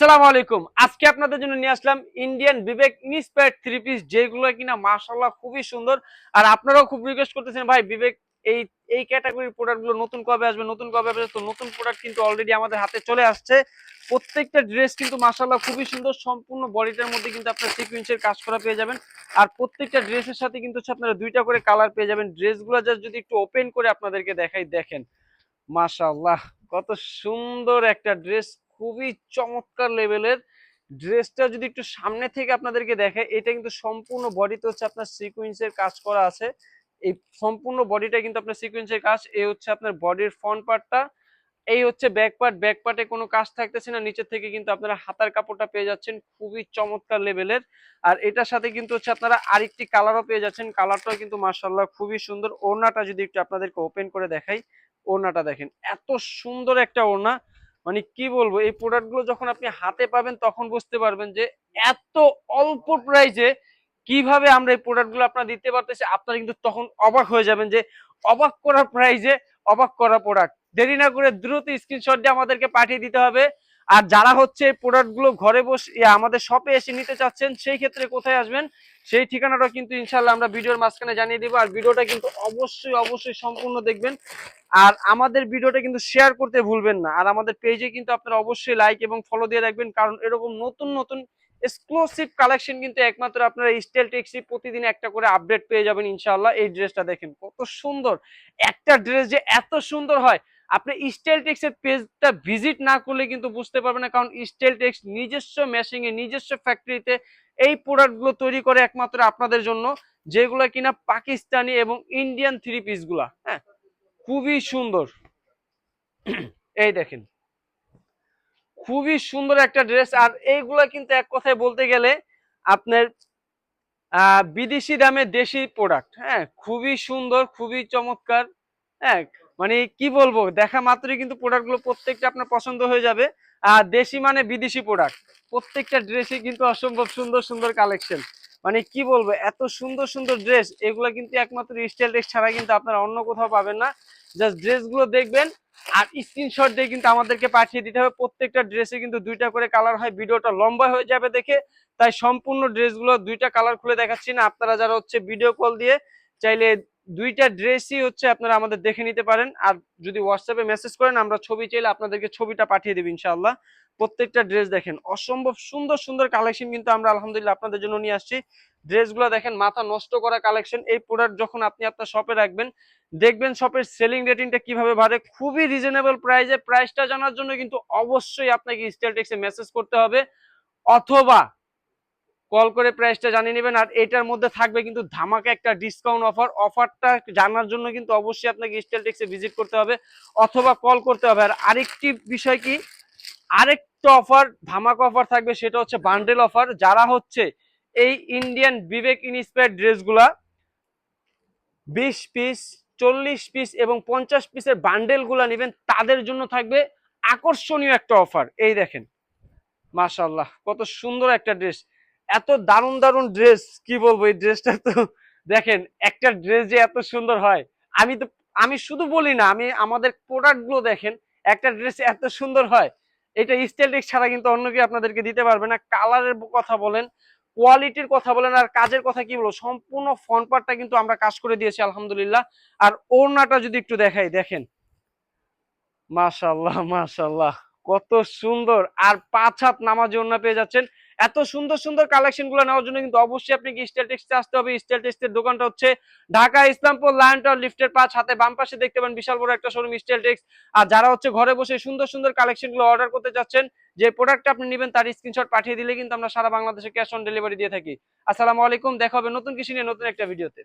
আসসালামু আলাইকুম। আজকে আপনাদের জন্য নিয়ে আসলাম Indian Vivek inspired three piece যেগুলো কিনা মাশাআল্লাহ খুবই সুন্দর। আর আপনারাও খুব রিকোয়েস্ট করতেছেন, ভাই বিবেক এই এই ক্যাটাগরির প্রোডাক্টগুলো নতুন কবে আসবে? নতুন কবে আসবে? তো নতুন প্রোডাক্ট কিন্তু অলরেডি আমাদের হাতে চলে আসছে। প্রত্যেকটা ড্রেস কিন্তু মাশাআল্লাহ খুবই সুন্দর, সম্পূর্ণ বডিটার মধ্যে কিন্তু আপনার সিকুয়েন্সের কাজ করা পেয়ে যাবেন। আর প্রত্যেকটা ড্রেসের সাথে কিন্তু আপনারা দুইটা করে কালার পেয়ে যাবেন। ড্রেসগুলো জাস্ট যদি একটু ওপেন করে আপনাদেরকে দেখাই, দেখেন। মাশাআল্লাহ, কত সুন্দর একটা ড্রেস খুবই চমৎকার লেভেলের ড্রেসটা যদি একটু সামনে থেকে আপনাদেরকে দেখে এটা কিন্তু সম্পূর্ণ বডিতে হচ্ছে আপনার সিকুয়েন্সের কাজ করা আছে। এই সম্পূর্ণ বডিটা কিন্তু আপনার সিকুয়েন্সের কাজ, এই হচ্ছে আপনার বডির ফ্রন্ট পার্টটা এই হচ্ছে ব্যাক পার্ট ব্যাক পার্টে কোনো কাজ থাকতেছে না, নিচের থেকে কিন্তু আপনারা হাতার কাপড়টা পেয়ে যাচ্ছেন, খুবই চমৎকার লেভেলের আর এটার সাথে কিন্তু হচ্ছে আপনারা আরেকটি কালারও পেয়ে যাচ্ছেন কালারটাও কিন্তু মার্শাল্লাহ খুবই সুন্দর। ওড়নাটা যদি একটু আপনাদেরকে ওপেন করে দেখাই, ওড়নাটা দেখেন, এত সুন্দর একটা ওড়না। মানে কি বলব, এই প্রোডাক্টগুলো যখন আপনি হাতে পাবেন তখন বুঝতে পারবেন যে এত অল্প প্রাইজে কীভাবে আমরা এই প্রোডাক্টগুলো আপনার দিতে পারতেছি, আপনারা কিন্তু তখন অবাক হয়ে যাবেন যে অবাক করা প্রাইজে অবাক করা প্রোডাক্ট দেরি না করে দ্রুত স্ক্রিনশট দিয়ে আমাদেরকে পাঠিয়ে দিতে হবে। আর যারা হচ্ছে এই প্রোডাক্টগুলো ঘরে বসে ইয়ে, আমাদের শপে এসে নিতে চাচ্ছেন সেই ক্ষেত্রে কোথায় আসবেন? সেই ঠিকানাটা কিন্তু ইনশাল্লাহ আমরা ভিডিওর মাঝখানে জানিয়ে দিব। আর ভিডিওটা কিন্তু অবশ্যই অবশ্যই সম্পূর্ণ দেখবেন। আর আমাদের ভিডিওটা কিন্তু শেয়ার করতে ভুলবেন না। আর আমাদের পেজে কিন্তু আপনারা অবশ্যই লাইক এবং ফলো দিয়ে রাখবেন। কারণ এরকম নতুন নতুন এক্সক্লুসিভ কালেকশন কিন্তু একমাত্র আপনারা স্টাইল টেক্সি প্রতিদিন একটা করে আপডেট পেয়ে যাবেন ইনশাআল্লাহ। এই ড্রেসটা দেখেন কত সুন্দর। একটা ড্রেস যে এত সুন্দর হয় আপনি স্টাইল টেক্স এর পেজটা ভিজিট না করলে কিন্তু বুঝতে পারবেন না, কারণ স্টাইল টেক্স নিজস্ব এ, নিজস্ব ফ্যাক্টরিতে এই প্রোডাক্টগুলো তৈরি করে একমাত্র আপনাদের জন্য, যেগুলো কিনা পাকিস্তানি এবং ইন্ডিয়ান থ্রি পিসগুলা হ্যাঁ? খুবই সুন্দর। এই দেখেন। খুবই সুন্দর একটা ড্রেস আর এইগুলা কিন্তু এক কথায় বলতে গেলে আপনার বিদেশি দামে দেশি প্রোডাক্ট হ্যাঁ? খুবই সুন্দর, খুবই চমৎকার হ্যাঁ? মানে কি বলব, দেখা মাত্রই কিন্তু প্রোডাক্টগুলো প্রত্যেকটা আপনার পছন্দ হয়ে যাবে। আর দেশি মানে বিদেশি প্রোডাক্ট প্রত্যেকটা ড্রেসে কিন্তু অসম্ভব সুন্দর সুন্দর কালেকশন মানে কি বলব, এত সুন্দর সুন্দর ড্রেস এগুলো কিন্তু একমাত্র স্টাইল ড্রেস ছাড়া কিন্তু আপনারা অন্য কোথাও পাবেন না। জাস্ট ড্রেসগুলো দেখবেন আর স্ক্রিনশট দিয়ে কিন্তু আমাদেরকে পাঠিয়ে দিতে হবে। প্রত্যেকটা ড্রেসে কিন্তু দুইটা করে কালার হয়, ভিডিওটা লম্বা হয়ে যাবে দেখে। তাই সম্পূর্ণ ড্রেসগুলো দুইটা কালার খুলে দেখাচ্ছি না। আপনারা যারা হচ্ছে ভিডিও কল দিয়ে চাইলে দুইটা ড্রেসই হচ্ছে আপনারা আমাদের দেখে নিতে পারেন। আর যদি হোয়াটসঅ্যাপে মেসেজ করেন, আমরা ছবি চাইলে আপনাদেরকে ছবিটা পাঠিয়ে দেবো ইনশাআল্লাহ। প্রত্যেকটা ড্রেস দেখেন। অসম্ভব সুন্দর সুন্দর কালেকশন কিন্তু আমরা আলহামদুলিল্লাহ আপনাদের জন্য নিয়ে আসছি। ড্রেসগুলো দেখেন, মাথা নষ্ট করা কালেকশন এই প্রোডাক্ট যখন আপনি আপনার শপে রাখবেন, দেখবেন শপের সেলিং রেটিংটা কীভাবে বাড়ে, খুবই রিজনেবল প্রাইসে প্রাইসটা জানার জন্য কিন্তু অবশ্যই আপনাকে স্টাইল টেক্সে মেসেজ করতে হবে। অথবা কল করে প্রাইসটা জানিয়ে নেবেন আর এটার মধ্যে থাকবে কিন্তু ধামাকা একটা ডিসকাউন্ট অফার অফারটা জানার জন্য কিন্তু অবশ্যই আপনাকে স্টাইল টেক্সে ভিজিট করতে হবে অথবা কল করতে হবে। আর আরেকটি বিষয় কি? আরেকটা অফার ধামাকা অফার থাকবে সেটা হচ্ছে বান্ডেল অফার যারা হচ্ছে এই ইন্ডিয়ান বিবেক ইনস্পায়ার ড্রেসগুলা বিশ পিস চল্লিশ পিস এবং পঞ্চাশ পিসের বান্ডেলগুলা নেবেন, তাদের জন্য থাকবে আকর্ষণীয় একটা অফার এই দেখেন মাশাল্লাহ কত সুন্দর একটা ড্রেস এত দারুণ দারুণ ড্রেস কি বলব এই ড্রেসটা তো? দেখেন, একটা ড্রেস যে এত সুন্দর হয়, আমি তো, আমি শুধু বলি না, আমি আমাদের প্রোডাক্টগুলো দেখেন, একটা ড্রেস এত সুন্দর হয়, এটা স্টাইলিশ ছাড়া কিন্তু অন্য কেউ আপনাদেরকে দিতে পারবে না কালারের কথা বলেন কোয়ালিটির কথা বলেন, আর কাজের কথা কি বলব, সম্পূর্ণ ফ্রন্ট পার্টটা কিন্তু আমরা কাজ করে দিয়েছি, আলহামদুলিল্লাহ, আর ওড়নাটা যদি একটু দেখাই, দেখেন। মাশাল্লাহ মাশাল্লাহ কত সুন্দর, আর পাঁচ হাত নামাজ ওড়না পেয়ে যাচ্ছেন এত সুন্দর সুন্দর কালেকশনগুলো নেওয়ার জন্য কিন্তু অবশ্যই আপনি কি স্টাইল টেক্সটে আসতে হবে। স্টাইল টেক্সটের দোকানটা হচ্ছে ঢাকা ইসলামপুর লায়ন টাওয়ার লিফটের পাঁচ হাতে বাম পাশে দেখতে পান বিশাল বড় একটা শোরুম স্টাইল টেক্স আর যারা হচ্ছে ঘরে বসে সুন্দর সুন্দর কালেকশনগুলো অর্ডার করতে চাচ্ছেন, যে প্রোডাক্টটা আপনি নেবেন তার স্ক্রিনশট পাঠিয়ে দিলে কিন্তু আমরা সারা বাংলাদেশে ক্যাশ অন ডেলিভারি দিয়ে থাকি। আসসালামু আলাইকুম, দেখা হবে নতুন কিছু নিয়ে নতুন একটা ভিডিওতে